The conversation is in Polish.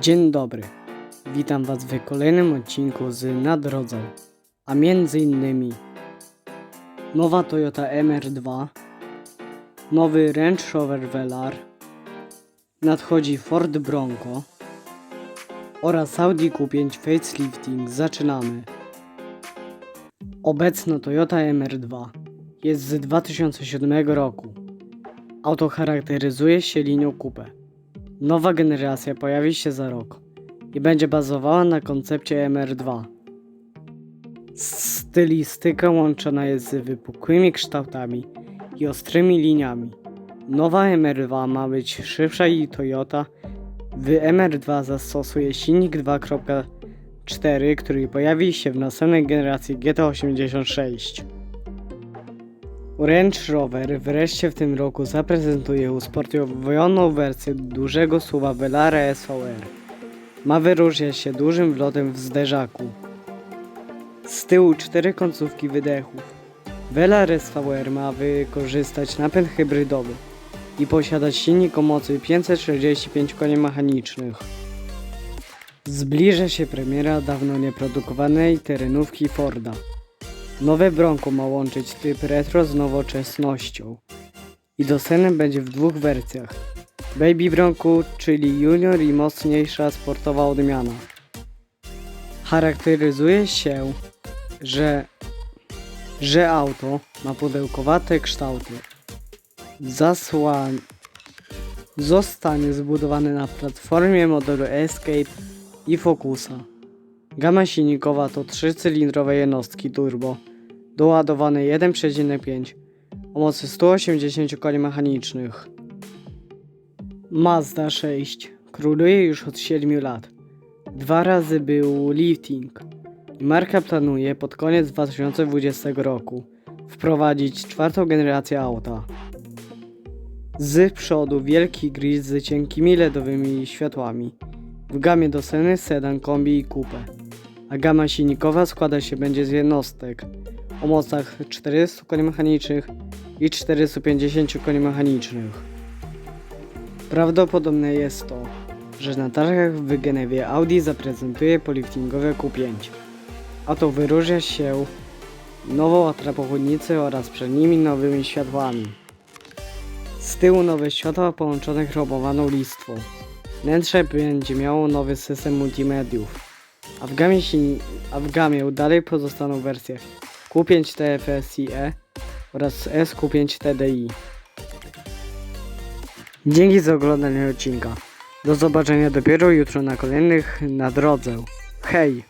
Dzień dobry. Witam Was w kolejnym odcinku z Na drodze, a między innymi nowa Toyota MR2, nowy Range Rover Velar, nadchodzi Ford Bronco oraz Audi Q5 Facelifting. Zaczynamy. Obecna Toyota MR2 jest z 2007 roku. Auto charakteryzuje się linią coupe. Nowa generacja pojawi się za rok i będzie bazowała na koncepcie MR2. Stylistyka łączona jest z wypukłymi kształtami i ostrymi liniami. Nowa MR2 ma być szybsza i Toyota w MR2 zastosuje silnik 2.4, który pojawi się w następnej generacji GT86. Range Rover wreszcie w tym roku zaprezentuje usportowioną wersję dużego słowa Velara SVR. Ma wyróżniać się dużym wlotem w zderzaku. Z tyłu cztery końcówki wydechów. Velar SVR ma wykorzystać napęd hybrydowy i posiadać silnik o mocy 545 koni mechanicznych. Zbliża się premiera dawno nieprodukowanej terenówki Forda. Nowe Bronco ma łączyć typ retro z nowoczesnością i dostępny będzie w dwóch wersjach. Baby Bronco, czyli junior i mocniejsza sportowa odmiana. Charakteryzuje się, że, że auto ma pudełkowate kształty. Zasłań zostanie zbudowany na platformie modelu Escape i Focusa. Gama silnikowa to trzycylindrowe jednostki turbo, doładowane 1,5 o mocy 180 koni mechanicznych. Mazda 6 króluje już od 7 lat. Dwa razy był lifting marka planuje pod koniec 2020 roku wprowadzić czwartą generację auta. Z przodu wielki grill z cienkimi LEDowymi światłami. W gamie dostępny sedan, kombi i coupe a gama silnikowa składa się będzie z jednostek o mocach 400 koni mechanicznych i 450 koni mechanicznych. Prawdopodobne jest to, że na targach w Genewie Audi zaprezentuje poliftingowe Q5. Auto wyróżnia się nową atrapochłodnicą oraz przednimi nowymi światłami. Z tyłu nowe światła połączone chromowaną listwą. Wnętrze będzie miało nowy system multimediów a w gamie, a w gamie dalej pozostaną wersje Q5 TFSIe oraz SQ5 TDI. Dzięki za oglądanie odcinka. Do zobaczenia dopiero jutro na kolejnych na drodze. Hej!